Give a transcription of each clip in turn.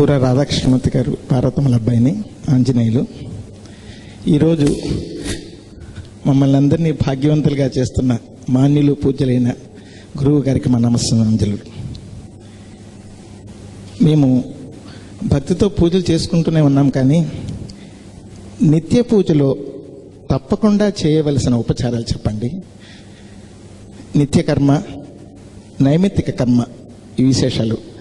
ఊర రాధాకృష్ణమూర్తి గారు పార్వతమ్మల అబ్బాయిని ఆంజనేయులు. ఈరోజు మమ్మల్ని అందరినీ భాగ్యవంతులుగా చేస్తున్న మాన్యులు పూజలైన గురువు గారికి మా నమస్కారాంజలు మేము భక్తితో పూజలు చేసుకుంటూనే ఉన్నాం కానీ నిత్య పూజలో తప్పకుండా చేయవలసిన ఉపచారాలు చెప్పండి. నిత్యకర్మ నైమిత్తిక కర్మ ఈ విశేషాలు.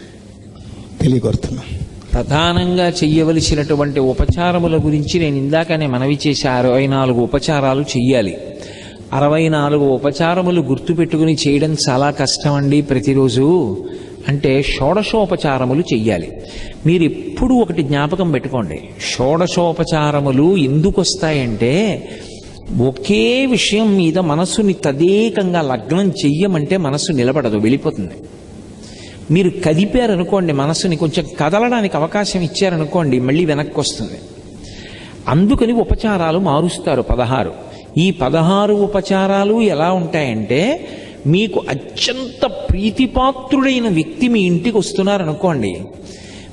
తెలియకొడుతున్నాం ప్రధానంగా చెయ్యవలసినటువంటి ఉపచారముల గురించి నేను ఇందాకనే మనవి చేసే అరవై నాలుగు ఉపచారాలు చెయ్యాలి. అరవై నాలుగు ఉపచారములు గుర్తుపెట్టుకుని చేయడం చాలా కష్టం అండి ప్రతిరోజు. అంటే షోడశోపచారములు చెయ్యాలి. మీరు ఎప్పుడు ఒకటి జ్ఞాపకం పెట్టుకోండి. షోడశోపచారములు ఎందుకు వస్తాయంటే ఒకే విషయం మీద మనస్సుని తదేకంగా లగ్నం చెయ్యమంటే మనస్సు నిలబడదు వెళ్ళిపోతుంది. మీరు కదిపారనుకోండి మనస్సుని కొంచెం కదలడానికి అవకాశం ఇచ్చారనుకోండి మళ్ళీ వెనక్కి వస్తుంది అందుకని ఉపచారాలు మారుస్తారు. పదహారు. ఈ పదహారు ఉపచారాలు ఎలా ఉంటాయంటే మీకు అత్యంత ప్రీతిపాత్రుడైన వ్యక్తి మీ ఇంటికి వస్తున్నారనుకోండి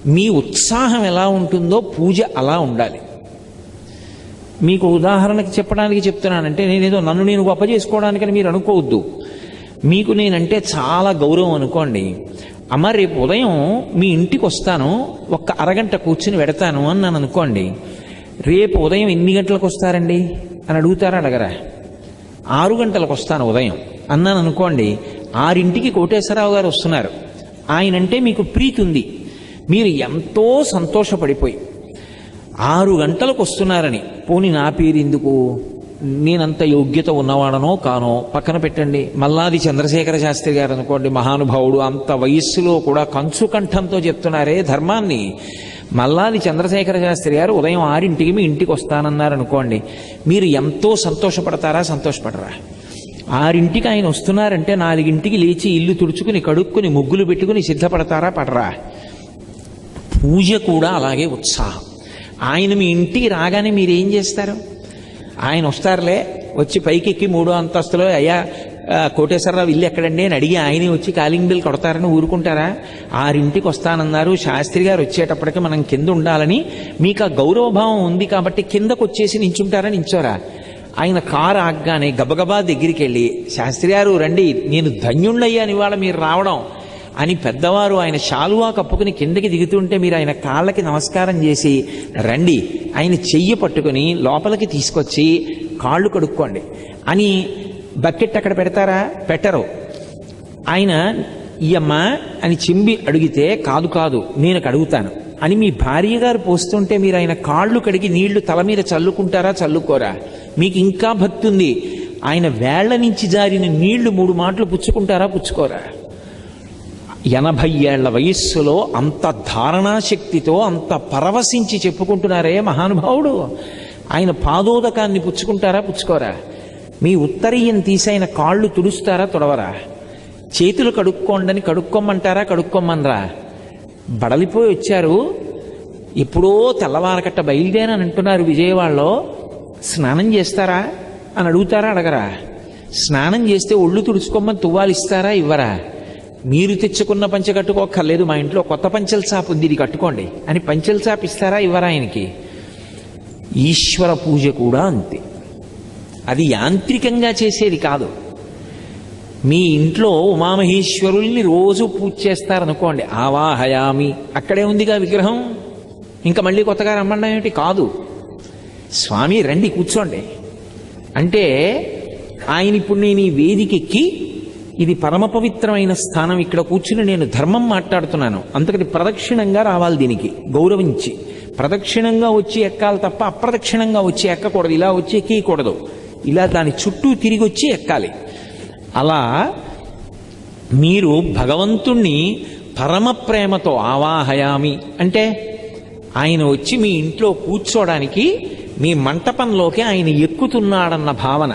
మీ ఉత్సాహం ఎలా ఉంటుందో పూజ అలా ఉండాలి. మీకు ఉదాహరణకి చెప్పడానికి చెప్తున్నానంటే నేనేదో నన్ను నేను గొప్ప చేసుకోవడానికని మీరు అనుకోవద్దు. మీకు నేనంటే చాలా గౌరవం అనుకోండి అమ్మ రేపు ఉదయం మీ ఇంటికి వస్తాను ఒక్క అరగంట కూర్చుని పెడతాను అని నన్ను అనుకోండి. రేపు ఉదయం ఎన్ని గంటలకు వస్తారండి? అని అడుగుతారా అడగరా? ఆరు గంటలకు వస్తాను ఉదయం అన్నాను అనుకోండి. ఆరింటికి కోటేశ్వరరావు గారు వస్తున్నారు. ఆయనంటే మీకు ప్రీతి ఉంది. మీరు ఎంతో సంతోషపడిపోయి ఆరు గంటలకు వస్తున్నారని. పోని నా పేరు ఎందుకు? నేనంత యోగ్యత ఉన్నవాడనో కానో పక్కన పెట్టండి. మల్లాది చంద్రశేఖర శాస్త్రి గారు అనుకోండి మహానుభావుడు అంత వయస్సులో కూడా కంచు కంఠంతో చెప్తున్నారే ధర్మాన్ని. మల్లాది చంద్రశేఖర శాస్త్రి గారు ఉదయం ఆరింటికి మీ ఇంటికి వస్తానన్నారు అనుకోండి మీరు ఎంతో సంతోషపడతారా సంతోషపడరా? ఆరింటికి ఆయన వస్తున్నారంటే నాలుగింటికి లేచి ఇల్లు తుడుచుకుని కడుక్కుని ముగ్గులు పెట్టుకుని సిద్ధపడతారా పడరా? పూజ కూడా అలాగే ఉత్సాహం. ఆయన మీ ఇంటికి రాగానే మీరేం చేస్తారు? ఆయన వస్తారులే వచ్చి పైకెక్కి మూడో అంతస్తులో అయ్యా కోటేశ్వరరావు ఇల్లు ఎక్కడండి అని అడిగి ఆయనే వచ్చి కాలింగ్ బిల్ కొడతారని ఊరుకుంటారా? ఆరింటికి వస్తానన్నారు. శాస్త్రి గారు వచ్చేటప్పటికి మనం కింద ఉండాలని మీకు ఆ గౌరవభావం ఉంది కాబట్టి కిందకు వచ్చేసి నించుంటారా నించోరా. ఆయన కారు ఆగ్గానే గబగబా దగ్గరికి వెళ్ళి శాస్త్రి గారు రండి నేను ధన్యుణ్ణయ్యాను ఇవాళ మీరు రావడం. అని పెద్దవారు ఆయన శాలువా కప్పుకుని కిందకి దిగుతుంటే మీరు ఆయన కాళ్ళకి నమస్కారం చేసి రండి ఆయన చెయ్యి పట్టుకుని లోపలికి తీసుకొచ్చి కాళ్ళు కడుక్కోండి అని బకెట్ అక్కడ పెడతారా? పెట్టరు. ఆయన ఇయ్యమ్మ అని చింబి అడిగితే కాదు కాదు నేను కడుగుతాను అని మీ భార్య గారు పోస్తుంటే మీరు ఆయన కాళ్ళు కడిగి నీళ్ళు తల మీద చల్లుకుంటారా చల్లుకోరా? మీకు ఇంకా భక్తి ఉంది ఆయన వేళ్ళ నుంచి జారిన నీళ్ళు మూడు మాటలు పుచ్చుకుంటారా పుచ్చుకోరా? ఎనభై ఏళ్ళ వయస్సులో అంత ధారణాశక్తితో అంత పరవశించి చెప్పుకుంటున్నారే మహానుభావుడు. ఆయన పాదోదకాన్ని పుచ్చుకుంటారా పుచ్చుకోరా? మీ ఉత్తరీయం తీసి ఆయన కాళ్ళు తుడుస్తారా తుడవరా? చేతులు కడుక్కోండని కడుక్కోమంటారా కడుక్కోమనరా బడలిపోయి వచ్చారు. ఎప్పుడో తెల్లవారకట్ట బయలుదేరని అంటున్నారు విజయవాడలో. స్నానం చేస్తారా అని అడుగుతారా అడగరా? స్నానం చేస్తే ఒళ్ళు తుడుచుకోమని తువ్వాలు ఇస్తారా ఇవ్వరా? మీరు తెచ్చుకున్న పంచె కట్టుకోక్కర్లేదు మా ఇంట్లో కొత్త పంచెల చాపు ఉంది ఇది కట్టుకోండి అని పంచెల చాపు ఇస్తారా ఇవ్వరా ఆయనకి? ఈశ్వర పూజ కూడా అంతే. అది యాంత్రికంగా చేసేది కాదు. మీ ఇంట్లో ఉమామహేశ్వరుల్ని రోజు పూజ చేస్తారనుకోండి ఆవాహయామి అక్కడే ఉందిగా విగ్రహం. ఇంకా మళ్ళీ కొత్తగా రమ్మడం ఏమిటి? కాదు. స్వామి రండి కూర్చోండి. అంటే ఆయన ఇప్పుడు నేను ఈ వేదికెక్కి ఇది పరమ పవిత్రమైన స్థానం. ఇక్కడ కూర్చుని నేను ధర్మం మాట్లాడుతున్నాను. అంతకటి ప్రదక్షిణంగా రావాలి దీనికి. గౌరవించి. ప్రదక్షిణంగా వచ్చి ఎక్కాలి తప్ప అప్రదక్షిణంగా వచ్చి ఎక్కకూడదు. ఇలా వచ్చి ఎక్కియకూడదు. ఇలా దాని చుట్టూ తిరిగి వచ్చి ఎక్కాలి. అలా మీరు భగవంతుణ్ణి పరమ ప్రేమతో ఆవాహయామి. అంటే ఆయన వచ్చి మీ ఇంట్లో కూర్చోడానికి మీ మంటపంలోకి ఆయన ఎక్కుతున్నాడన్న భావన.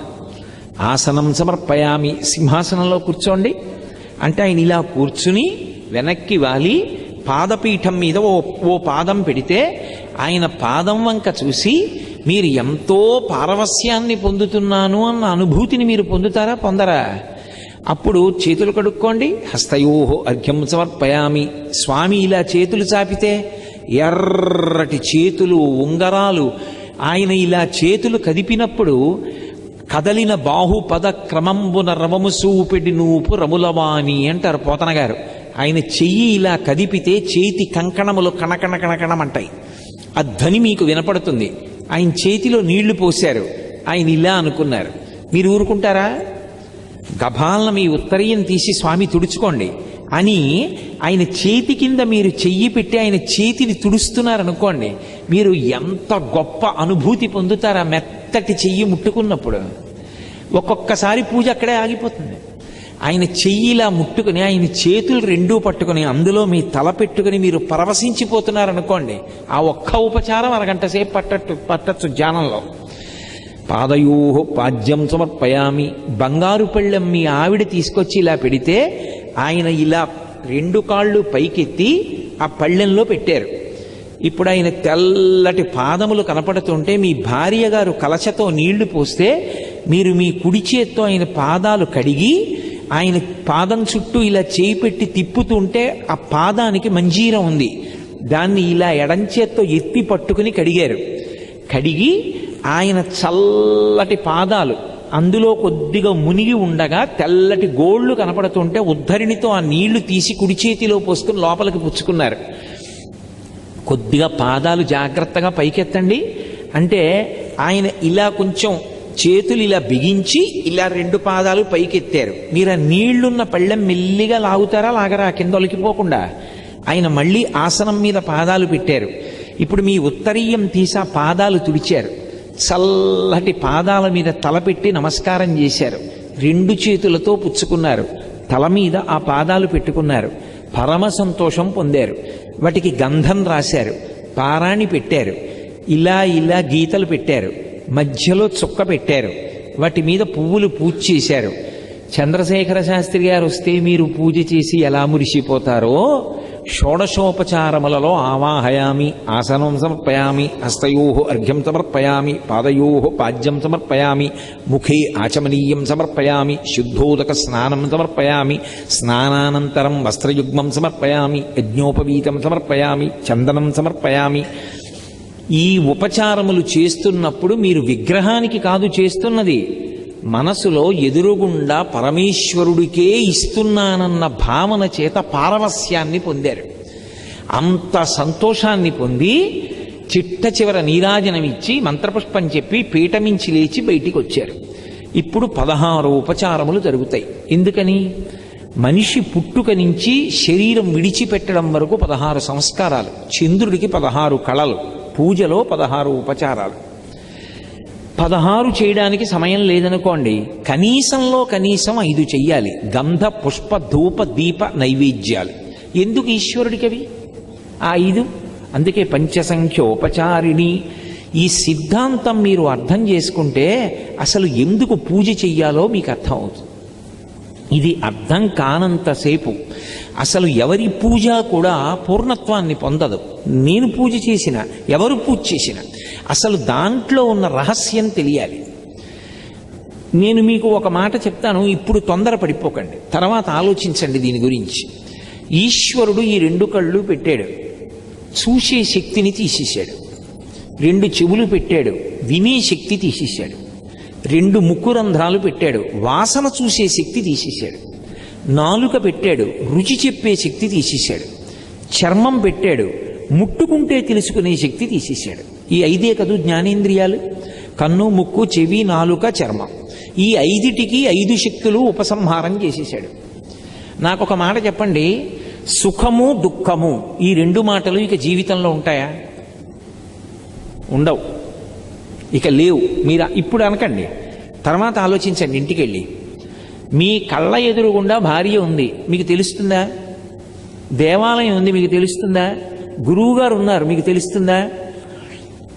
ఆసనం సమర్పయామి సింహాసనంలో కూర్చోండి. అంటే ఆయన ఇలా కూర్చుని వెనక్కి వాలి పాదపీఠం మీద ఓ ఓ పాదం పెడితే ఆయన పాదం వంక చూసి మీరు ఎంతో పారవస్యాన్ని పొందుతున్నాను అన్న అనుభూతిని మీరు పొందుతారా పొందరా? అప్పుడు చేతులు కడుక్కోండి హస్తయోహో అర్ఘ్యం సమర్పయామి. స్వామి ఇలా చేతులు చాపితే ఎర్రటి చేతులు ఉంగరాలు ఆయన ఇలా చేతులు కదిపినప్పుడు కదలిన బాహుపద క్రమంబున రవము సూపెడి నూపు రములవాణి అంటారు పోతనగారు. ఆయన చెయ్యి ఇలా కదిపితే చేతి కంకణములు కణకణ కణకణమంటాయి. ఆ ధ్వని మీకు వినపడుతుంది. ఆయన చేతిలో నీళ్ళు పోశారు. ఆయన ఇలా అనుకున్నారు. మీరు ఊరుకుంటారా? గభాలన మీ ఉత్తరీయం తీసి స్వామి తుడుచుకోండి. అని ఆయన చేతి కింద మీరు చెయ్యి పెట్టి ఆయన చేతిని తుడుస్తున్నారనుకోండి మీరు ఎంత గొప్ప అనుభూతి పొందుతారా మెత్తటి చెయ్యి ముట్టుకున్నప్పుడు. ఒక్కొక్కసారి పూజ అక్కడే ఆగిపోతుంది. ఆయన చెయ్యిలా ముట్టుకుని ఆయన చేతులు రెండూ పట్టుకుని అందులో మీ తల పెట్టుకుని మీరు పరవశించిపోతున్నారనుకోండి ఆ ఒక్క ఉపచారం అరగంట సేపు పట్టట్టు పట్టచ్చు ధ్యానంలో. పాదయో పాద్యం సమర్పయామి బంగారు పళ్ళెం మీ ఆవిడ తీసుకొచ్చి ఇలా పెడితే ఆయన ఇలా రెండు కాళ్ళు పైకెత్తి ఆ పళ్ళెంలో పెట్టారు. ఇప్పుడు ఆయన తెల్లటి పాదములు కనపడుతుంటే మీ భార్య గారు కలశతో నీళ్ళు పోస్తే మీరు మీ కుడి చేత్తో ఆయన పాదాలు కడిగి ఆయన పాదం చుట్టూ ఇలా చేయి పెట్టి తిప్పుతుంటే ఆ పాదానికి మంజీరం ఉంది. దాన్ని ఇలా ఎడంచేత్తో ఎత్తి పట్టుకుని కడిగారు. కడిగి ఆయన చల్లటి పాదాలు అందులో కొద్దిగా మునిగి ఉండగా తెల్లటి గోళ్ళు కనపడుతుంటే ఉద్ధరిణితో ఆ నీళ్ళు తీసి కుడి చేతిలో పోసుకుని లోపలికి పుచ్చుకున్నారు. కొద్దిగా పాదాలు జాగ్రత్తగా పైకెత్తండి. అంటే ఆయన ఇలా కొంచెం చేతులు ఇలా బిగించి ఇలా రెండు పాదాలు పైకెత్తారు. మీరు ఆ నీళ్ళున్న పళ్ళెం మెల్లిగా లాగుతారా లాగరా? కింద ఒలికిపోకుండా. ఆయన మళ్ళీ ఆసనం మీద పాదాలు పెట్టారు. ఇప్పుడు మీ ఉత్తరీయం తీసా పాదాలు తుడిచారు. చల్లటి పాదాల మీద తల పెట్టి నమస్కారం చేశారు. రెండు చేతులతో పుచ్చుకున్నారు. తల మీద ఆ పాదాలు పెట్టుకున్నారు. పరమ సంతోషం పొందారు. వాటికి గంధం రాశారు. పారాణి పెట్టారు. ఇలా ఇలా గీతలు పెట్టారు. మధ్యలో చుక్క పెట్టారు. వాటి మీద పువ్వులు పూజ చేశారు. చంద్రశేఖర శాస్త్రి గారు వస్తే మీరు పూజ చేసి ఎలా మురిసిపోతారో షోడశోపచారములలో ఆవాహయామి ఆసనం సమర్పయామి హస్తయో అర్ఘ్యం సమర్పయామి పాదయో పాద్యం సమర్పయామి ముఖే ఆచమనీయం సమర్పయామి శుద్ధోదక స్నానం సమర్పయామి స్నానానంతరం వస్త్రయుగ్మం సమర్పయామి యజ్ఞోపవీతం సమర్పయామి చందనం సమర్పయామి. ఈ ఉపచారములు చేస్తున్నప్పుడు మీరు విగ్రహానికి కాదు చేస్తున్నది. మనసులో ఎదురుగుండా పరమేశ్వరుడికే ఇస్తున్నానన్న భావన చేత పారవస్యాన్ని పొందారు. అంత సంతోషాన్ని పొంది చిట్ట చివర నీరాజనమిచ్చి మంత్రపుష్పం చెప్పి పీఠమించి లేచి బయటికి వచ్చారు ఇప్పుడు పదహారు ఉపచారములు జరుగుతాయి. ఎందుకని? మనిషి పుట్టుక నుంచి శరీరం విడిచిపెట్టడం వరకు పదహారు సంస్కారాలు. చంద్రుడికి పదహారు కళలు. పూజలో పదహారు ఉపచారాలు. పదహారు చేయడానికి సమయం లేదనుకోండి కనీసంలో కనీసం ఐదు చెయ్యాలి. గంధ పుష్ప ధూప దీప నైవేద్యాలు. ఎందుకు ఈశ్వరుడికి అవి? ఆ ఐదు? అందుకే పంచసంఖ్యోపచారిణి ఈ సిద్ధాంతం మీరు అర్థం చేసుకుంటే అసలు ఎందుకు పూజ చెయ్యాలో మీకు అర్థం అవుతుంది. ఇది అర్థం కానంతసేపు అసలు ఎవరి పూజ కూడా పూర్ణత్వాన్ని పొందదు. నేను పూజ చేసిన ఎవరు పూజ చేసిన అసలు దాంట్లో ఉన్న రహస్యం తెలియాలి. నేను మీకు ఒక మాట చెప్తాను ఇప్పుడు తొందర పడిపోకండి తర్వాత ఆలోచించండి దీని గురించి. ఈశ్వరుడు ఈ రెండు కళ్ళు పెట్టాడు. చూసే శక్తిని తీసేశాడు. రెండు చెవులు పెట్టాడు. వినే శక్తి తీసేశాడు. రెండు ముక్కు రంధ్రాలు పెట్టాడు. వాసన చూసే శక్తి తీసేశాడు. నాలుక పెట్టాడు. రుచి చెప్పే శక్తి తీసేశాడు. చర్మం పెట్టాడు. ముట్టుకుంటే తెలుసుకునే శక్తి తీసేశాడు. ఈ ఐదే కదూ జ్ఞానేంద్రియాలు? కన్ను ముక్కు చెవి నాలుక చర్మం. ఈ ఐదిటికి ఐదు శక్తులు ఉపసంహారం చేసేశాడు. నాకు ఒక మాట చెప్పండి. సుఖము దుఃఖము ఈ రెండు మాటలు ఇక జీవితంలో ఉంటాయా? ఉండవు. ఇక లేవు. మీరు ఇప్పుడు అనకండి. తర్వాత ఆలోచించండి ఇంటికి వెళ్ళి మీ కళ్ళ ఎదురుగుండా భార్య ఉంది. మీకు తెలుస్తుందా? దేవాలయం ఉంది. మీకు తెలుస్తుందా? గురువుగారు ఉన్నారు. మీకు తెలుస్తుందా?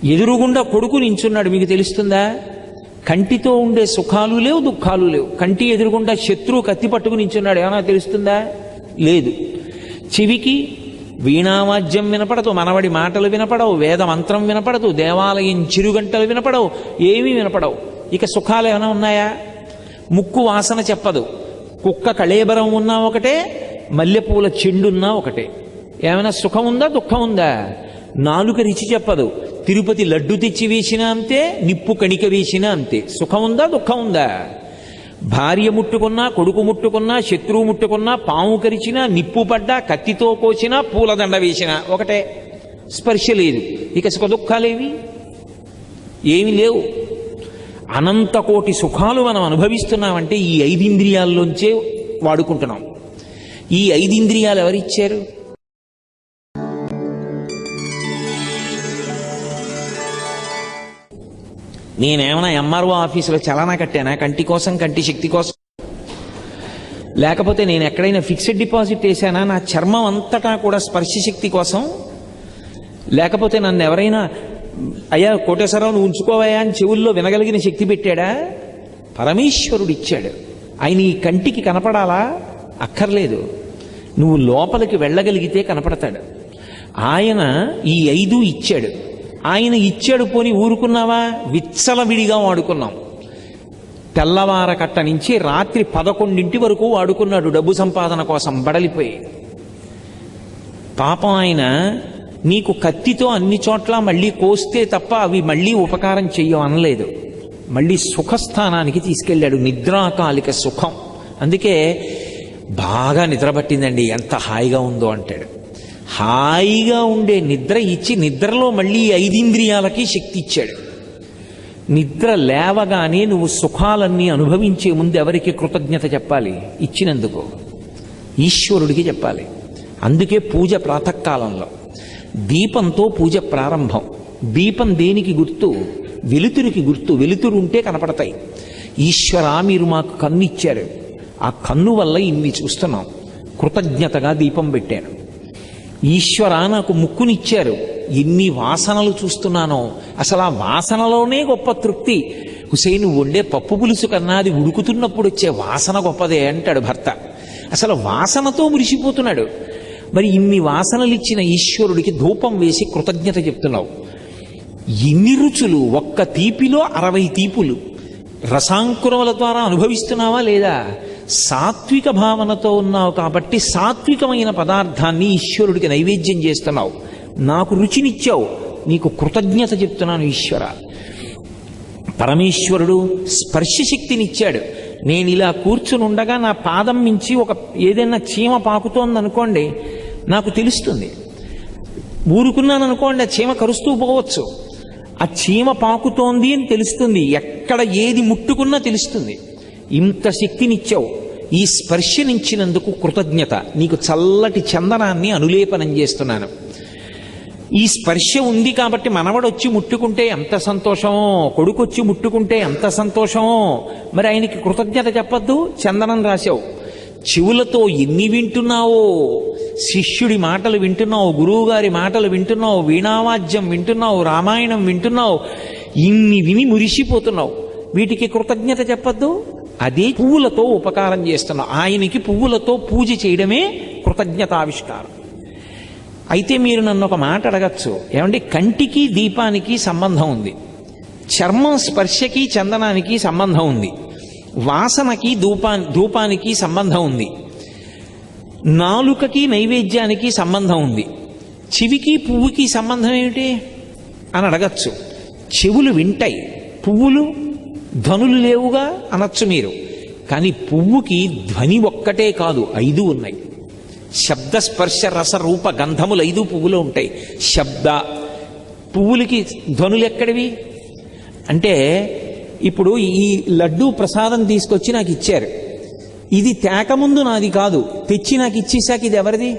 ఎదురుగుండా కొడుకు నించున్నాడు. మీకు తెలుస్తుందా? కంటితో ఉండే సుఖాలు లేవు దుఃఖాలు లేవు. కంటి ఎదురుగుండా శత్రువు కత్తి పట్టుకు నించున్నాడు. ఏమైనా తెలుస్తుందా? లేదు. చెవికి వీణావాద్యం వినపడదు మనవడి మాటలు వినపడవు వేద మంత్రం వినపడదు దేవాలయం చిరుగంటలు వినపడవు ఏమీ వినపడవు. ఇక సుఖాలు ఏమైనా ఉన్నాయా? ముక్కు వాసన చెప్పదు. కుక్క కళేబరం ఉన్నా ఒకటే మల్లెపూల చెండున్నా ఒకటే. ఏమైనా సుఖం ఉందా దుఃఖం ఉందా? నాలుక రుచి చెప్పదు. తిరుపతి లడ్డు తెచ్చి వేసినా అంతే నిప్పు కణిక వేసినా అంతే. సుఖం ఉందా దుఃఖం ఉందా? భార్య ముట్టుకున్నా కొడుకు ముట్టుకున్నా శత్రువు ముట్టుకున్నా పాము కరిచినా నిప్పు పడ్డా కత్తితో కోసినా పూలదండ వేసినా ఒకటే. స్పర్శ లేదు. ఇక సుఖ దుఃఖాలేవి? ఏమి లేవు. అనంత కోటి సుఖాలు మనం అనుభవిస్తున్నామంటే ఈ ఐదింద్రియాల్లోంచే వాడుకుంటున్నాం. ఈ ఐదింద్రియాలు ఎవరిచ్చారు? నేనేమైనా ఎంఆర్ఓ ఆఫీసులో చలానా కట్టానా? కంటి కోసం కంటి శక్తి కోసం. లేకపోతే నేను ఎక్కడైనా ఫిక్స్డ్ డిపాజిట్ వేసానా నా చర్మం అంతటా కూడా స్పర్శ శక్తి కోసం. లేకపోతే నన్ను ఎవరైనా అయ్యా కోటేశ్వరరావు ఉంచుకోవయా అని చెవుల్లో వినగలిగిన శక్తి పెట్టాడా? పరమేశ్వరుడు ఇచ్చాడు ఆయన ఈ కంటికి కనపడాలా? అక్కర్లేదు. నువ్వు లోపలికి వెళ్ళగలిగితే కనపడతాడు. ఆయన ఈ ఐదు ఇచ్చాడు. ఆయన ఇచ్చాడు పోని ఊరుకున్నావా? విచ్చలవిడిగా వాడుకున్నాం. తెల్లవార కట్ట నుంచి రాత్రి పదకొండింటి వరకు వాడుకున్నాడు డబ్బు సంపాదన కోసం బడలిపోయి. పాపం ఆయన నీకు కత్తితో అన్ని చోట్ల మళ్ళీ కోస్తే తప్ప అవి మళ్ళీ ఉపకారం చెయ్యం అనలేదు. మళ్ళీ సుఖస్థానానికి తీసుకెళ్ళాడు నిద్రాకాలిక సుఖం. అందుకే బాగా నిద్రపట్టిందండి ఎంత హాయిగా ఉందో అంటాడు. హాయిగా ఉండే నిద్ర ఇచ్చి నిద్రలో మళ్ళీ ఐదింద్రియాలకి శక్తి ఇచ్చాడు. నిద్ర లేవగానే నువ్వు సుఖాలన్నీ అనుభవించే ముందు ఎవరికి కృతజ్ఞత చెప్పాలి? ఇచ్చినందుకు. ఈశ్వరుడికి చెప్పాలి. అందుకే పూజ ప్రాతకాలంలో. దీపంతో పూజ ప్రారంభం. దీపం దేనికి గుర్తు? వెలుతురికి గుర్తు. వెలుతురు ఉంటే కనపడతాయి. ఈశ్వరా మీరు మాకు కన్ను ఇచ్చారు. ఆ కన్ను వల్ల ఇన్ని చూస్తున్నాం. కృతజ్ఞతగా దీపం పెట్టాను. ఈశ్వర నాకు ముక్కునిచ్చారు. ఎన్ని వాసనలు చూస్తున్నానో. అసలు ఆ వాసనలోనే గొప్ప తృప్తి. హుసేన్ వండే పప్పు పులుసు కన్నా అది ఉడుకుతున్నప్పుడు వచ్చే వాసన గొప్పదే అంటాడు భర్త. అసలు వాసనతో మురిసిపోతున్నాడు. మరి ఇన్ని వాసనలు ఇచ్చిన ఈశ్వరుడికి ధూపం వేసి కృతజ్ఞత చెప్తున్నావు. ఎన్ని రుచులు ఒక్క తీపిలో అరవై తీపులు. రసాంకురముల ద్వారా అనుభవిస్తున్నావా లేదా? సాత్విక భావనతో ఉన్నావు కాబట్టి సాత్వికమైన పదార్థాన్ని ఈశ్వరుడికి నైవేద్యం చేస్తున్నావు. నాకు రుచినిచ్చావు. నీకు కృతజ్ఞత చెప్తున్నాను ఈశ్వర. పరమేశ్వరుడు స్పర్శ శక్తినిచ్చాడు నేను ఇలా కూర్చుని ఉండగా నా పాదం మించి ఒక ఏదైనా చీమ పాకుతోందనుకోండి నాకు తెలుస్తుంది. ఊరుకున్నాను అనుకోండి ఆ చీమ కరుస్తూ పోవచ్చు. ఆ చీమ పాకుతోంది అని తెలుస్తుంది. ఎక్కడ ఏది ముట్టుకున్నా తెలుస్తుంది. ఇంత శక్తినిచ్చావు. ఈ స్పర్శనించినందుకు కృతజ్ఞత. నీకు చల్లటి చందనాన్ని అనులేపనం చేస్తున్నాను. ఈ స్పర్శ ఉంది కాబట్టి మనవడు వచ్చి ముట్టుకుంటే ఎంత సంతోషమో కొడుకు వచ్చి ముట్టుకుంటే ఎంత సంతోషమో మరి ఆయనకి కృతజ్ఞత చెప్పొద్దు చందనం రాశావు. చెవులతో ఎన్ని వింటున్నావో శిష్యుడి మాటలు వింటున్నావు గురువుగారి మాటలు వింటున్నావు వీణావాద్యం వింటున్నావు రామాయణం వింటున్నావు. ఇన్ని విని మురిసిపోతున్నావు. వీటికి కృతజ్ఞత చెప్పొద్దు అదే పువ్వులతో ఉపకారం చేస్తున్న ఆయనకి పువ్వులతో పూజ చేయడమే కృతజ్ఞతావిష్కారం. అయితే మీరు నన్ను ఒక మాట అడగచ్చు. ఏమండి? కంటికి దీపానికి సంబంధం ఉంది. చర్మం స్పర్శకి చందనానికి సంబంధం ఉంది. వాసనకి ధూపా ధూపానికి సంబంధం ఉంది. నాలుకకి నైవేద్యానికి సంబంధం ఉంది. చెవికి పువ్వుకి సంబంధం ఏమిటి? అని అడగచ్చు. చెవులు వింటాయి. పువ్వులు ధ్వనులు లేవుగా? అనొచ్చు మీరు. కానీ పువ్వుకి ధ్వని ఒక్కటే కాదు ఐదు ఉన్నాయి. శబ్ద స్పర్శ రస రూప గంధములు ఐదు పువ్వులు ఉంటాయి. శబ్ద పువ్వులకి ధ్వనులు ఎక్కడివి? అంటే ఇప్పుడు ఈ లడ్డూ ప్రసాదం తీసుకొచ్చి నాకు ఇచ్చారు. ఇది తేకముందు నాది కాదు. తెచ్చి నాకు ఇచ్చేసాక ఇది ఎవరిది?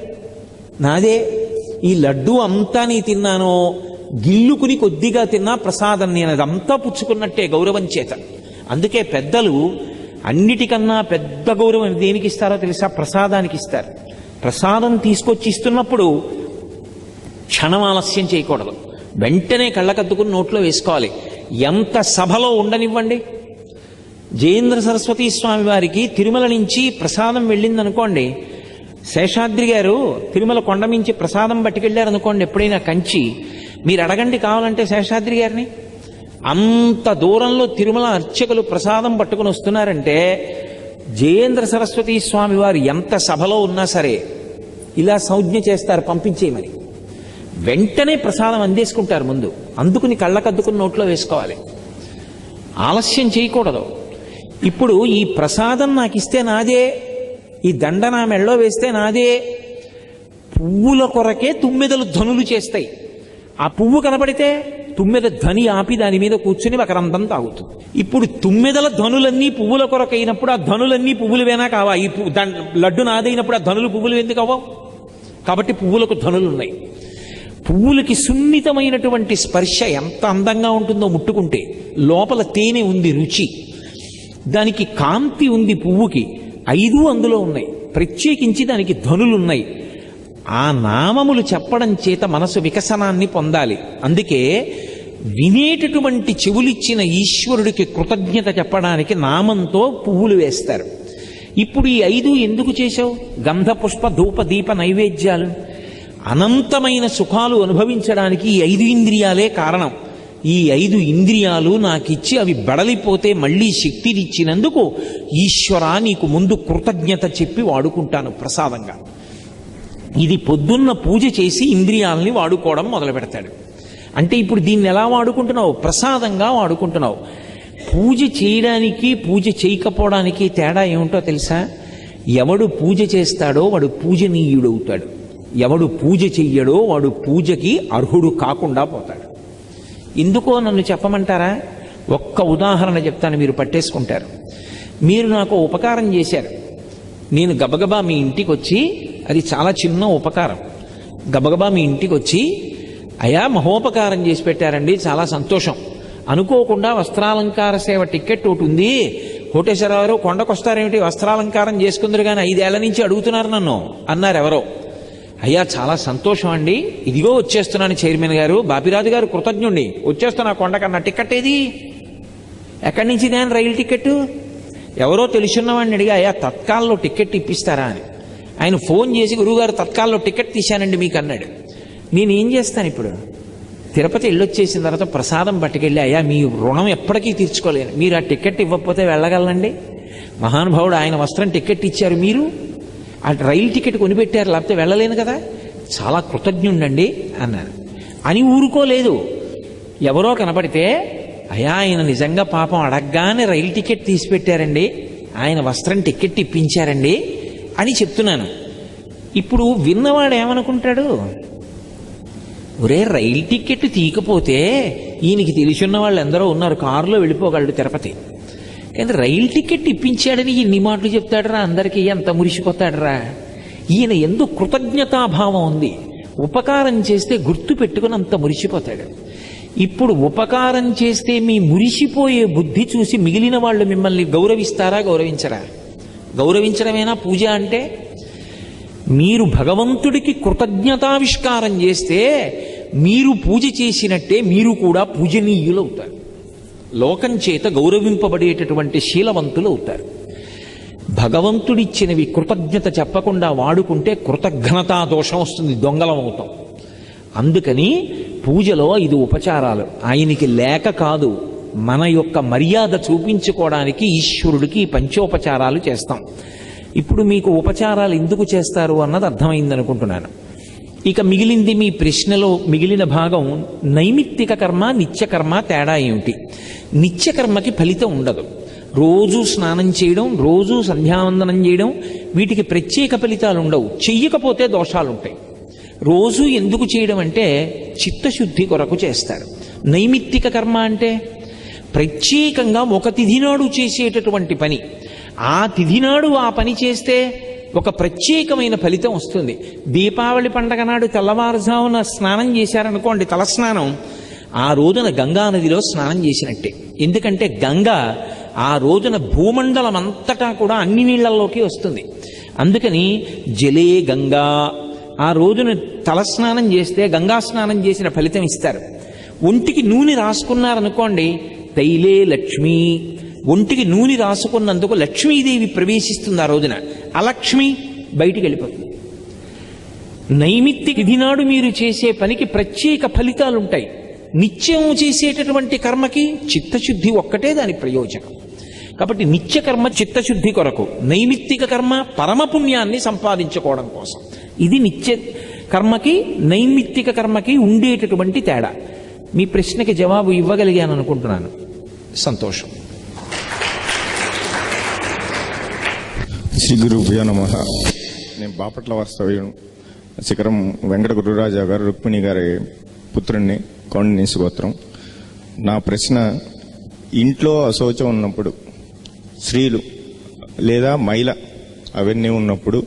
నాదే. ఈ లడ్డూ అంతా నీ తిన్నానో? గిల్లుకుని కొద్దిగా తిన్నా ప్రసాదం నేను అదంతా పుచ్చుకున్నట్టే గౌరవం చేత. అందుకే పెద్దలు అన్నిటికన్నా పెద్ద గౌరవం దేనికి ఇస్తారో తెలుసా? ప్రసాదానికి ఇస్తారు. ప్రసాదం తీసుకొచ్చి ఇస్తున్నప్పుడు క్షణం ఆలస్యం చేయకూడదు. వెంటనే కళ్ళకద్దుకుని నోట్లో వేసుకోవాలి. ఎంత సభలో ఉండనివ్వండి. జయేంద్ర సరస్వతి స్వామి వారికి తిరుమల నుంచి ప్రసాదం వెళ్ళిందనుకోండి. శేషాద్రి గారు తిరుమల కొండ నుంచి ప్రసాదం పట్టుకెళ్ళారనుకోండి ఎప్పుడైనా కంచి. మీరు అడగండి కావాలంటే శేషాద్రి గారిని. అంత దూరంలో తిరుమల అర్చకులు ప్రసాదం పట్టుకుని వస్తున్నారంటే జయేంద్ర సరస్వతి స్వామి వారు ఎంత సభలో ఉన్నా సరే ఇలా సంజ్ఞ చేస్తారు పంపించేయమని. వెంటనే ప్రసాదం అందేసుకుంటారు ముందు. అందుకుని కళ్ళకద్దుకుని నోట్లో వేసుకోవాలి. ఆలస్యం చేయకూడదు. ఇప్పుడు ఈ ప్రసాదం నాకు ఇస్తే నాదే. ఈ దండ నా మెళ్ళో వేస్తే నాదే. పువ్వుల కొరకే తుమ్మెదలు ధనులు చేస్తాయి. ఆ పువ్వు కనబడితే తుమ్మెద ధని ఆపి దాని మీద కూర్చుని మకరందం తాగుతుంది ఇప్పుడు తుమ్మెదల ధనులన్నీ పువ్వుల కొరకైనప్పుడు ఆ ధనులన్నీ పువ్వులు వేనా కావా? ఈ పువ్వు లడ్డు నాదైనప్పుడు ఆ ధనులు పువ్వులు ఎందుకు అవ్వవు? కాబట్టి పువ్వులకు ధనులు ఉన్నాయి పువ్వులకి సున్నితమైనటువంటి స్పర్శ ఎంత అందంగా ఉంటుందో ముట్టుకుంటే లోపల తేనె ఉంది రుచి. దానికి కాంతి ఉంది పువ్వుకి. ఐదు అందులో ఉన్నాయి. ప్రత్యేకించి దానికి ధనులున్నాయి ఆ నామములు చెప్పడం చేత మనసు వికసనాన్ని పొందాలి. అందుకే వినేటటువంటి చెవులిచ్చిన ఈశ్వరుడికి కృతజ్ఞత చెప్పడానికి నామంతో పువ్వులు వేస్తారు. ఇప్పుడు ఈ ఐదు ఎందుకు చేశావు? గంధ పుష్ప ధూప దీప నైవేద్యాలు. అనంతమైన సుఖాలు అనుభవించడానికి ఈ ఐదు ఇంద్రియాలే కారణం. ఈ ఐదు ఇంద్రియాలు నాకిచ్చి అవి బడలిపోతే మళ్ళీ శక్తినిచ్చినందుకు ఈశ్వరా నీకు ముందు కృతజ్ఞత చెప్పి వాడుకుంటాను ప్రసాదంగా. ఇది పొద్దున్న పూజ చేసి ఇంద్రియాలని వాడుకోవడం మొదలు పెడతాడు అంటే ఇప్పుడు దీన్ని ఎలా వాడుకుంటున్నావు? ప్రసాదంగా వాడుకుంటున్నావు. పూజ చేయడానికి పూజ చేయకపోవడానికి తేడా ఏమిటో తెలుసా? ఎవడు పూజ చేస్తాడో వాడు పూజనీయుడవుతాడు. ఎవడు పూజ చెయ్యడో వాడు పూజకి అర్హుడు కాకుండా పోతాడు. ఎందుకో నన్ను చెప్పమంటారా? ఒక్క ఉదాహరణ చెప్తాను మీరు పట్టేసుకుంటారు. మీరు నాకు ఉపకారం చేశారు. నేను గబగబా మీ ఇంటికి వచ్చి అది చాలా చిన్న ఉపకారం. గబగబా మీ ఇంటికి వచ్చి అయా మహోపకారం చేసి పెట్టారండి చాలా సంతోషం. అనుకోకుండా వస్త్రాలంకార సేవ టికెట్ ఒకటి ఉంది. కోటేశ్వరరావు కొండకొస్తారేమిటి? వస్త్రాలంకారం చేసుకుందరు కానీ ఐదేళ్ళ నుంచి అడుగుతున్నారు నన్ను. అన్నారు ఎవరో అయ్యా చాలా సంతోషం అండి. ఇదిగో వచ్చేస్తున్నాను చైర్మన్ గారు. బాపిరాజు గారు కృతజ్ఞుండి వచ్చేస్తున్నా కొండకన్నా టికెట్ ఏది? ఎక్కడి నుంచి నేను రైలు టికెట్ ఎవరో తెలుసున్నవాడిని అడిగా అయ్యా తత్కాల్లో టికెట్ ఇప్పిస్తారా? అని. ఆయన ఫోన్ చేసి గురువుగారు తత్కాల్లో టికెట్ తీశానండి మీకు అన్నాడు నేనేం చేస్తాను ఇప్పుడు? తిరుపతి వెళ్ళొచ్చేసిన తర్వాత ప్రసాదం పట్టుకెళ్ళి అయ్యా మీ రుణం ఎప్పటికీ తీర్చుకోలేను. మీరు ఆ టికెట్ ఇవ్వకపోతే వెళ్ళగలనండి. మహానుభావుడు ఆయన వస్త్రం టికెట్ ఇచ్చారు మీరు? ఆ రైలు టికెట్ కొనిపెట్టారు లేకపోతే వెళ్ళలేను కదా? చాలా కృతజ్ఞుండండి అన్నారు. అని ఊరుకోలేదు. ఎవరో కనపడితే అయా ఆయన నిజంగా పాపం అడగగానే రైలు టికెట్ తీసి పెట్టారండి ఆయన వస్త్రం టికెట్ ఇప్పించారండి. అని చెప్తున్నాను. ఇప్పుడు విన్నవాడు ఏమనుకుంటాడు? ఒరే రైలు టికెట్ తీయకపోతే ఈయనకి తెలిసిన వాళ్ళు ఎందరో ఉన్నారు కారులో వెళ్ళిపోగలడు తిరుపతి. కానీ రైలు టికెట్ ఇప్పించాడని ఇన్ని మాటలు చెప్తాడరా అందరికీ ఎంత మురిసిపోతాడరా. ఈయన ఎందుకు కృతజ్ఞతాభావం ఉంది. ఉపకారం చేస్తే గుర్తు పెట్టుకుని అంత మురిసిపోతాడు. ఇప్పుడు ఉపకారం చేస్తే మీ మురిసిపోయే బుద్ధి చూసి మిగిలిన వాళ్ళు మిమ్మల్ని గౌరవిస్తారా గౌరవించరా? గౌరవించడమేనా పూజ అంటే? మీరు భగవంతుడికి కృతజ్ఞతావిష్కారం చేస్తే మీరు పూజ చేసినట్టే మీరు కూడా పూజనీయులవుతారు. లోకం చేత గౌరవింపబడేటటువంటి శీలవంతులు అవుతారు భగవంతుడిచ్చినవి కృతజ్ఞత చెప్పకుండా వాడుకుంటే కృతజ్ఞతా దోషం వస్తుంది దొంగలం అవుతాం అందుకని పూజలో ఇది ఉపచారాలు. ఆయనకి లేక కాదు. మన యొక్క మర్యాద చూపించుకోవడానికి ఈశ్వరుడికి పంచోపచారాలు చేస్తాం. ఇప్పుడు మీకు ఉపచారాలు ఎందుకు చేస్తారు అన్నది అర్థమైంది అనుకుంటున్నాను ఇక మిగిలింది మీ ప్రశ్నలో మిగిలిన భాగం నైమిత్తిక కర్మ నిత్యకర్మ తేడా ఏమిటి? నిత్యకర్మకి ఫలితం ఉండదు. రోజు స్నానం చేయడం రోజు సంధ్యావందనం చేయడం వీటికి ప్రత్యేక ఫలితాలు ఉండవు. చెయ్యకపోతే దోషాలు ఉంటాయి రోజు ఎందుకు చేయడం అంటే చిత్తశుద్ధి కొరకు చేస్తారు. నైమిత్తిక కర్మ అంటే ప్రత్యేకంగా ఒక తిథినాడు చేసేటటువంటి పని. ఆ తిథినాడు ఆ పని చేస్తే ఒక ప్రత్యేకమైన ఫలితం వస్తుంది. దీపావళి పండగ నాడు తెల్లవారుజామున స్నానం చేశారనుకోండి తలస్నానం. ఆ రోజున గంగా నదిలో స్నానం చేసినట్టే. ఎందుకంటే గంగ ఆ రోజున భూమండలం అంతటా కూడా అన్ని నీళ్ళలోకి వస్తుంది. అందుకని జలే గంగా. ఆ రోజున తలస్నానం చేస్తే గంగా స్నానం చేసిన ఫలితం ఇస్తారు. ఒంటికి నూనె రాసుకున్నారనుకోండి తైలే లక్ష్మి. ఒంటికి నూనె రాసుకున్నందుకు లక్ష్మీదేవి ప్రవేశిస్తుంది ఆ రోజున. అలక్ష్మి బయటికి వెళ్ళిపోతుంది. నైమిత్తిక విధినాడు మీరు చేసే పనికి ప్రత్యేక ఫలితాలు ఉంటాయి నిత్యం చేసేటటువంటి కర్మకి చిత్తశుద్ధి ఒక్కటే దాని ప్రయోజనం. కాబట్టి నిత్య కర్మ చిత్తశుద్ధి కొరకు నైమిత్తిక కర్మ పరమపుణ్యాన్ని సంపాదించుకోవడం కోసం. ఇది నిత్య కర్మకి నైమిత్తిక కర్మకి ఉండేటటువంటి తేడా. మీ ప్రశ్నకి జవాబు ఇవ్వగలిగాను అనుకుంటున్నాను సంతోషం. శ్రీ గురుభ్యో నమ. నేను బాపట్ల వాస్తవ్యం శిఖరం వెంకట గురురాజా గారు రుక్మిణి గారి పుత్రుణ్ణి కౌండినేసి గోత్రం నా ప్రశ్న ఇంట్లో అశౌచం ఉన్నప్పుడు స్త్రీలు లేదా మహిళ అవన్నీ ఉన్నప్పుడు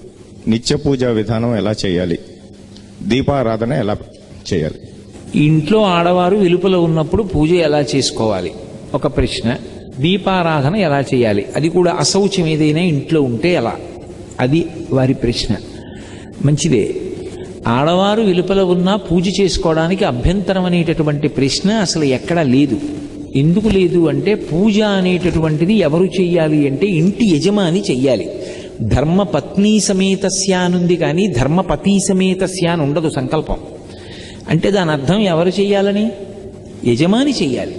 నిత్య పూజా విధానం ఎలా చేయాలి? దీపారాధన ఎలా చేయాలి? ఇంట్లో ఆడవారు వెలుపల ఉన్నప్పుడు పూజ ఎలా చేసుకోవాలి? ఒక ప్రశ్న. దీపారాధన ఎలా చేయాలి? అది కూడా అశౌచం ఏదైనా ఇంట్లో ఉంటే ఎలా? అది వారి ప్రశ్న. మంచిదే. ఆడవారు వెలుపల ఉన్నా పూజ చేసుకోవడానికి అభ్యంతరం అనేటటువంటి ప్రశ్న అసలు ఎక్కడా లేదు. ఎందుకు లేదు అంటే పూజ అనేటటువంటిది ఎవరు చెయ్యాలి అంటే ఇంటి యజమాని చెయ్యాలి. ధర్మ పత్ని సమేతస్య అనుంది కానీ ధర్మపతి సమేతస్య అని ఉండదు సంకల్పం. అంటే దాని అర్థం ఎవరు చెయ్యాలని? యజమాని చెయ్యాలి.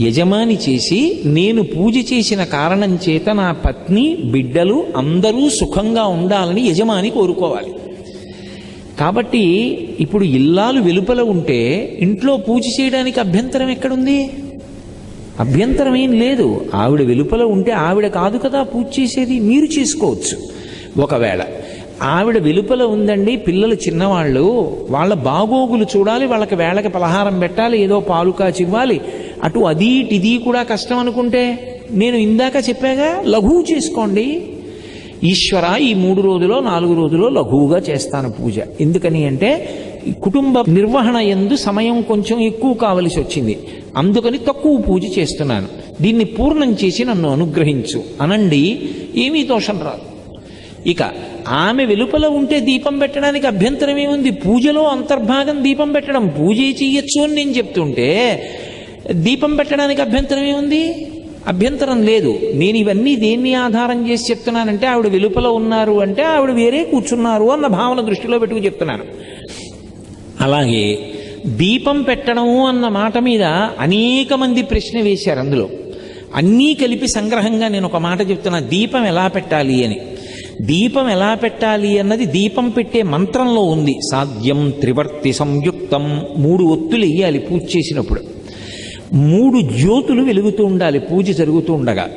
యజమాని చేసి నేను పూజ చేసిన కారణం చేత నా పత్ని బిడ్డలు అందరూ సుఖంగా ఉండాలని యజమాని కోరుకోవాలి. కాబట్టి ఇప్పుడు ఇల్లాలు వెలుపల ఉంటే ఇంట్లో పూజ చేయడానికి అభ్యంతరం ఎక్కడుంది? అభ్యంతరం ఏం లేదు. ఆవిడ వెలుపల ఉంటే ఆవిడ కాదు కదా పూజ చేసేది మీరు చేసుకోవచ్చు. ఒకవేళ ఆవిడ వెలుపల ఉందండి పిల్లలు చిన్నవాళ్ళు వాళ్ళ బాగోగులు చూడాలి వాళ్ళకి వేళకి పలహారం పెట్టాలి ఏదో పాలు కాచి ఇవ్వాలి అటు అది ఇది కూడా కష్టం అనుకుంటే నేను ఇందాక చెప్పాగా లఘువు చేసుకోండి. ఈశ్వర ఈ మూడు రోజులో నాలుగు రోజులో లఘువుగా చేస్తాను పూజ. ఎందుకని అంటే కుటుంబ నిర్వహణ ఎందు సమయం కొంచెం ఎక్కువ కావలసి వచ్చింది. అందుకని తక్కువ పూజ చేస్తున్నాను. దీన్ని పూర్ణం చేసి నన్ను అనుగ్రహించు. అనండి ఏమీ దోషం రాదు. ఇక ఆమె వెలుపల ఉంటే దీపం పెట్టడానికి అభ్యంతరం ఏముంది పూజలో అంతర్భాగం దీపం పెట్టడం పూజ చేయొచ్చు అని నేను చెప్తుంటే దీపం పెట్టడానికి అభ్యంతరం ఏముంది? అభ్యంతరం లేదు. నేను ఇవన్నీ దేన్ని ఆధారం చేసి చెప్తున్నానంటే ఆవిడ వెలుపల ఉన్నారు అంటే ఆవిడ వేరే కూర్చున్నారు అన్న భావన దృష్టిలో పెట్టుకు చెప్తున్నాను. అలాగే దీపం పెట్టడము అన్న మాట మీద అనేక మంది ప్రశ్న వేశారు అందులో. అన్నీ కలిపి సంగ్రహంగా నేను ఒక మాట చెప్తున్నా. దీపం ఎలా పెట్టాలి అని. దీపం ఎలా పెట్టాలి అన్నది దీపం పెట్టే మంత్రంలో ఉంది. సాధ్యం త్రివర్తి సంయుక్తం. మూడు ఒత్తులు వేయాలి పూజ చేసినప్పుడు. మూడు జ్యోతులు వెలుగుతూ ఉండాలి పూజ జరుగుతూ ఉండగా.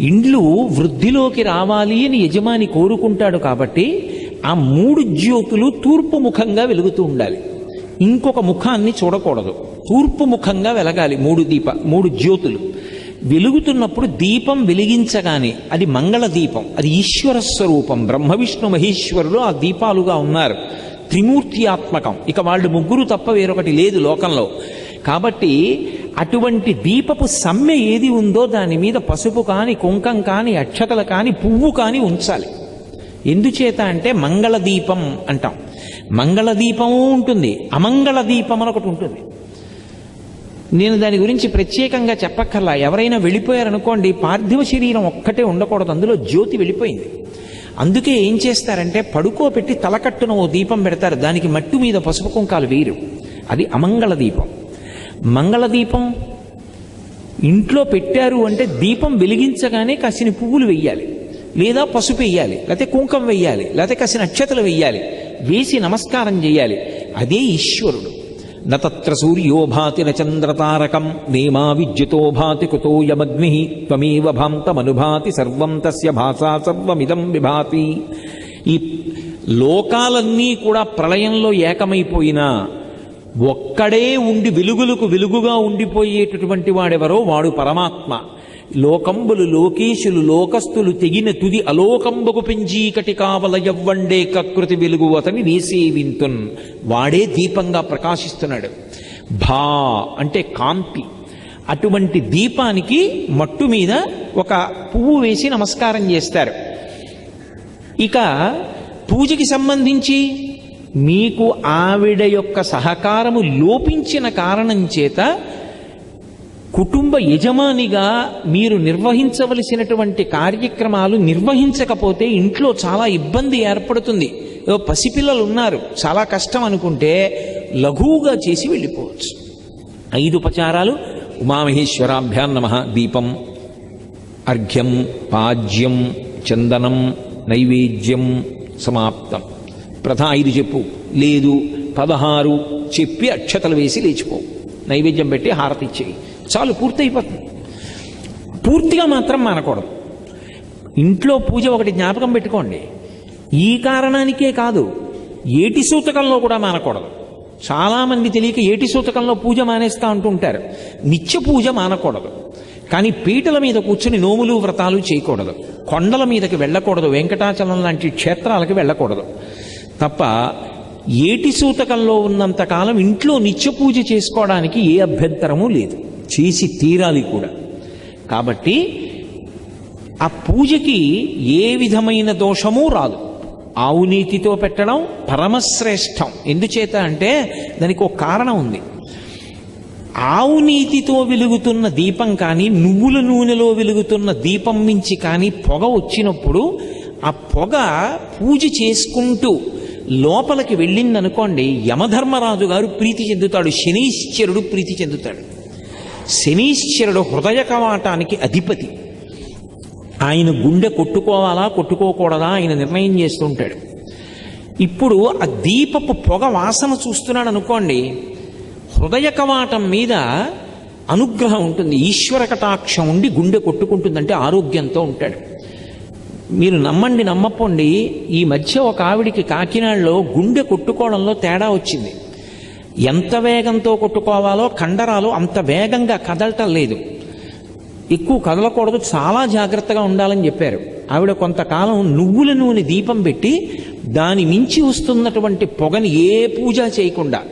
ఇండ్లు వృద్ధిలోకి రావాలి అని యజమాని కోరుకుంటాడు కాబట్టి ఆ మూడు జ్యోతులు తూర్పు ముఖంగా వెలుగుతూ ఉండాలి. ఇంకొక ముఖాన్ని చూడకూడదు. తూర్పు ముఖంగా వెలగాలి మూడు దీప మూడు జ్యోతులు. వెలుగుతున్నప్పుడు దీపం వెలిగించగానే అది మంగళ దీపం అది ఈశ్వర స్వరూపం. బ్రహ్మ విష్ణు మహేశ్వరులు ఆ దీపాలుగా ఉన్నారు. త్రిమూర్తి ఆత్మకం ఇక వాళ్ళు ముగ్గురు తప్ప వేరొకటి లేదు లోకంలో. కాబట్టి అటువంటి దీపపు సమ్మె ఏది ఉందో దాని మీద పసుపు కాని కుంకం కాని అక్షతలు కాని పువ్వు కాని ఉంచాలి. ఎందుచేత అంటే మంగళ దీపం అంటాం. మంగళ దీపము ఉంటుంది అమంగళ దీపం అని ఒకటి ఉంటుంది. నేను దాని గురించి ప్రత్యేకంగా చెప్పక్కర్లా. ఎవరైనా వెళ్ళిపోయారనుకోండి పార్థివ శరీరం ఒక్కటే ఉండకూడదు అందులో జ్యోతి వెళ్ళిపోయింది. అందుకే ఏం చేస్తారంటే పడుకోబెట్టి తలకట్టున ఓ దీపం పెడతారు. దానికి మట్టు మీద పసుపు కుంకాలు వేయరు. అది అమంగళ దీపం. మంగళదీపం. ఇంట్లో పెట్టారు అంటే దీపం వెలిగించగానే కాసిన పువ్వులు వెయ్యాలి. లేదా పసుపు వెయ్యాలి లేకపోతే కుంకం వెయ్యాలి లేకపోతే కాసిన నక్షత్రలు వెయ్యాలి. వేసి నమస్కారం చేయాలి. అదే ఈశ్వరుడు. నత్ర సూర్యో భాతి చంద్రతారకం నేమా విద్యుతో భాతి కుతో యమగ్ని త్వమేవ భాంతమనుభాతి సర్వం తస్య భాషా సర్వమిదం విభాతి. ఈ లోకాలన్నీ కూడా ప్రళయంలో ఏకమైపోయినా ఒక్కడే ఉండి వెలుగులకు వెలుగుగా ఉండిపోయేటటువంటి వాడెవరో వాడు పరమాత్మ. లోకంబులు లోకేశులు లోకస్తులు తెగిన తుది అలోకంబకు పెంజీకటి కావల ఎవ్వండే కకృతి వెలుగు అతని నీసేవింతున్ వాడే దీపంగా ప్రకాశిస్తున్నాడు. భా అంటే కాంతి. అటువంటి దీపానికి మట్టు మీద ఒక పువ్వు వేసి నమస్కారం చేస్తారు. ఇక పూజకి సంబంధించి మీకు ఆవిడ యొక్క సహకారము లోపించిన కారణం చేత కుటుంబ యజమానిగా మీరు నిర్వహించవలసినటువంటి కార్యక్రమాలు నిర్వహించకపోతే ఇంట్లో చాలా ఇబ్బంది ఏర్పడుతుంది. ఏదో పసిపిల్లలు ఉన్నారు చాలా కష్టం అనుకుంటే లఘువుగా చేసి వెళ్ళిపోవచ్చు. ఐదు ఉపచారాలు ఉమామహేశ్వరాభ్యాం నమ. దీపం. అర్ఘ్యం. పాజ్యం. చందనం. నైవేద్యం. సమాప్తం. ప్రధా ఐదు చెప్పు. లేదు పదహారు చెప్పి అక్షతలు వేసి లేచిపో. నైవేద్యం పెట్టి హారతి ఇచ్చేయి. చాలు పూర్తయిపోతుంది. పూర్తిగా మాత్రం మానకూడదు. ఇంట్లో పూజ ఒకటి జ్ఞాపకం పెట్టుకోండి. ఈ కారణానికే కాదు ఏటి సూతకంలో కూడా మానకూడదు. చాలామంది తెలియక ఏటి సూతకంలో పూజ మానేస్తా అంటుంటారు నిత్య పూజ మానకూడదు. కానీ పీటల మీద కూర్చుని నోములు వ్రతాలు చేయకూడదు. కొండల మీదకి వెళ్ళకూడదు. వెంకటాచలం లాంటి క్షేత్రాలకి వెళ్ళకూడదు. తప్ప ఏటి సూతకంలో ఉన్నంత కాలం ఇంట్లో నిత్య పూజ చేసుకోవడానికి ఏ అభ్యంతరము లేదు. చేసి తీరాలి కూడా. కాబట్టి ఆ పూజకి ఏ విధమైన దోషమూ రాదు. ఆవు నీతితో పెట్టడం పరమశ్రేష్టం. ఎందుచేత అంటే దానికి ఒక కారణం ఉంది. ఆవు నీతితో వెలుగుతున్న దీపం కానీ నువ్వుల నూనెలో వెలుగుతున్న దీపం నుంచి కానీ పొగ వచ్చినప్పుడు ఆ పొగ పూజ చేసుకుంటూ లోపలికి వెళ్ళిందనుకోండి యమధర్మరాజు గారు ప్రీతి చెందుతాడు శనీశ్చరుడు ప్రీతి చెందుతాడు. శనీశ్చరుడు హృదయ కవాటానికి అధిపతి. ఆయన గుండె కొట్టుకోవాలా కొట్టుకోకూడదా ఆయన నిర్ణయం చేస్తుంటాడు ఇప్పుడు ఆ దీపపు పొగ వాసన చూస్తున్నాడు అనుకోండి హృదయ కవాటం మీద అనుగ్రహం ఉంటుంది ఈశ్వర కటాక్షం ఉండి గుండె కొట్టుకుంటుందంటే ఆరోగ్యంతో ఉంటాడు. మీరు నమ్మండి నమ్మపోండి. ఈ మధ్య ఒక ఆవిడికి కాకినాడలో గుండె కొట్టుకోవడంలో తేడా వచ్చింది. ఎంత వేగంతో కొట్టుకోవాలో కండరాలు అంత వేగంగా కదలటం లేదు. ఎక్కువ కదలకూడదు చాలా జాగ్రత్తగా ఉండాలని చెప్పారు. ఆవిడ కొంతకాలం నువ్వుల నూనె దీపం పెట్టి దాని మించి వస్తున్నటువంటి పొగని ఏ పూజ చేయకుండా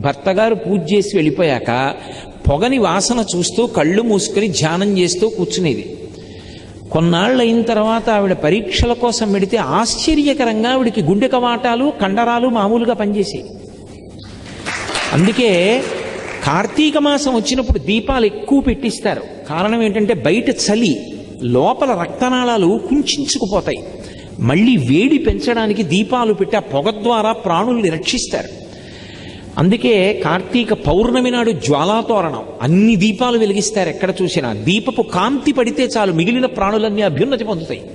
భర్త గారు పూజ చేసి వెళ్ళిపోయాక పొగని వాసన చూస్తూ కళ్ళు మూసుకొని ధ్యానం చేస్తూ కూర్చునేది. కొన్నాళ్ళు అయిన తర్వాత ఆవిడ పరీక్షల కోసం పెడితే ఆశ్చర్యకరంగా ఆవిడికి గుండె కవాటాలు కండరాలు మామూలుగా పనిచేసాయి అందుకే కార్తీక మాసం వచ్చినప్పుడు దీపాలు ఎక్కువ పెట్టిస్తారు. కారణం ఏంటంటే బయట చలి లోపల రక్తనాళాలు కుంచుకుపోతాయి. మళ్ళీ వేడి పెంచడానికి దీపాలు పెట్టి ఆ పొగ ద్వారా ప్రాణుల్ని రక్షిస్తారు. అందుకే కార్తీక పౌర్ణమి నాడు జ్వాలాతోరణం. అన్ని దీపాలు వెలిగిస్తారు ఎక్కడ చూసినా. దీపపు కాంతి పడితే చాలు మిగిలిన ప్రాణులన్నీ అభ్యున్నతి పొందుతాయి.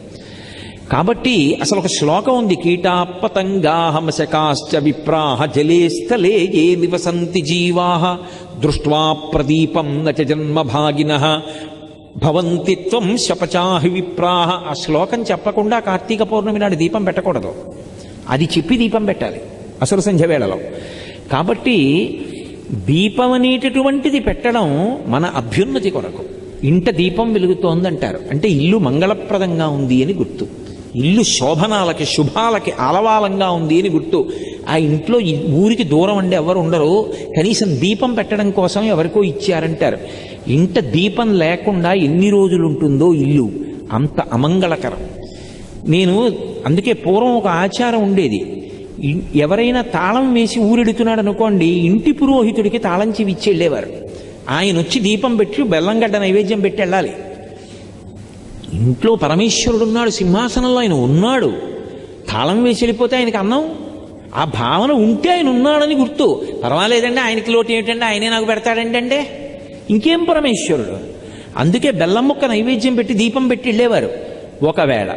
కాబట్టి అసలు ఒక శ్లోకం ఉంది. కీటా పతంగా హంసకాశ్చ విప్రాహ జలే స్థలే ఏ నివసంతి జీవాహ దృష్ట్వా ప్రదీపం నచ జన్మభాగిన. భవంతి త్వం శపచాహి విప్రాహ. ఆ శ్లోకం చెప్పకుండా కార్తీక పౌర్ణమి నాడు దీపం పెట్టకూడదు. అది చెప్పి దీపం పెట్టాలి. అసలు సంధ్య వేళలో. కాబట్టి దీపం అనేటటువంటిది పెట్టడం మన అభ్యున్నతి కొరకు. ఇంట దీపం వెలుగుతోందంటారు. అంటే ఇల్లు మంగళప్రదంగా ఉంది అని గుర్తు. ఇల్లు శోభనాలకి శుభాలకి ఆలవాలంగా ఉంది అని గుర్తు. ఆ ఇంట్లో ఊరికి దూరం అండి ఎవరు ఉండరు. కనీసం దీపం పెట్టడం కోసం ఎవరికో ఇచ్చారంటారు. ఇంట దీపం లేకుండా ఎన్ని రోజులు ఉంటుందో ఇల్లు. అంత అమంగళకరం. నేను అందుకే పూర్వం ఒక ఆచారం ఉండేది. ఎవరైనా తాళం వేసి ఊరెడుతున్నాడు అనుకోండి ఇంటి పురోహితుడికి తాళం చెవి ఇచ్చి వెళ్ళేవారు. ఆయన వచ్చి దీపం పెట్టి బెల్లంగడ్డ నైవేద్యం పెట్టి వెళ్ళాలి. ఇంట్లో పరమేశ్వరుడు ఉన్నాడు సింహాసనంలో ఆయన ఉన్నాడు. తాళం వేసి వెళ్ళిపోతే ఆయనకి అన్నం? ఆ భావన ఉంటే ఆయన ఉన్నాడని గుర్తు. పర్వాలేదండి ఆయనకి లోటు ఏమిటండి ఆయనే నాకు పెడతాడండి అంటే? ఇంకేం పరమేశ్వరుడు? అందుకే బెల్లం ముక్క నైవేద్యం పెట్టి దీపం పెట్టి వెళ్ళేవారు. ఒకవేళ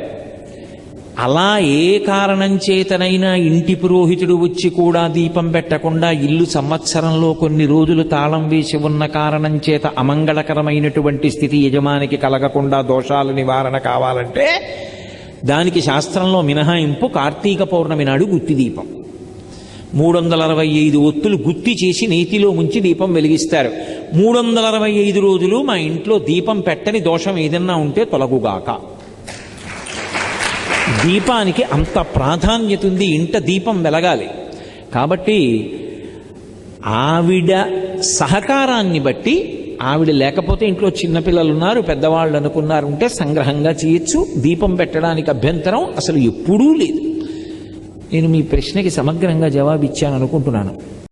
అలా ఏ కారణం చేతనైనా ఇంటి పురోహితుడు వచ్చి కూడా దీపం పెట్టకుండా ఇల్లు సంవత్సరంలో కొన్ని రోజులు తాళం వేసి ఉన్న కారణం చేత అమంగళకరమైనటువంటి స్థితి యజమానికి కలగకుండా దోషాల నివారణ కావాలంటే దానికి శాస్త్రంలో మినహాయింపు కార్తీక పౌర్ణమి నాడు గుత్తి దీపం. మూడు వందల అరవై ఐదు ఒత్తులు గుత్తి చేసి నేతిలో ముంచి దీపం వెలిగిస్తారు. మూడు వందల అరవై ఐదు రోజులు మా ఇంట్లో దీపం పెట్టని దోషం ఏదన్నా ఉంటే తొలగుగాక. దీపానికి అంత ప్రాధాన్యత ఉంది ఇంట దీపం వెలగాలి. కాబట్టి ఆవిడ సహకారాన్ని బట్టి ఆవిడ లేకపోతే ఇంట్లో చిన్నపిల్లలు ఉన్నారు పెద్దవాళ్ళు అనుకున్నారు ఉంటే సంగ్రహంగా చేయొచ్చు. దీపం పెట్టడానికి అభ్యంతరం అసలు ఎప్పుడూ లేదు. నేను మీ ప్రశ్నకి సమగ్రంగా జవాబిచ్చాను అనుకుంటున్నాను.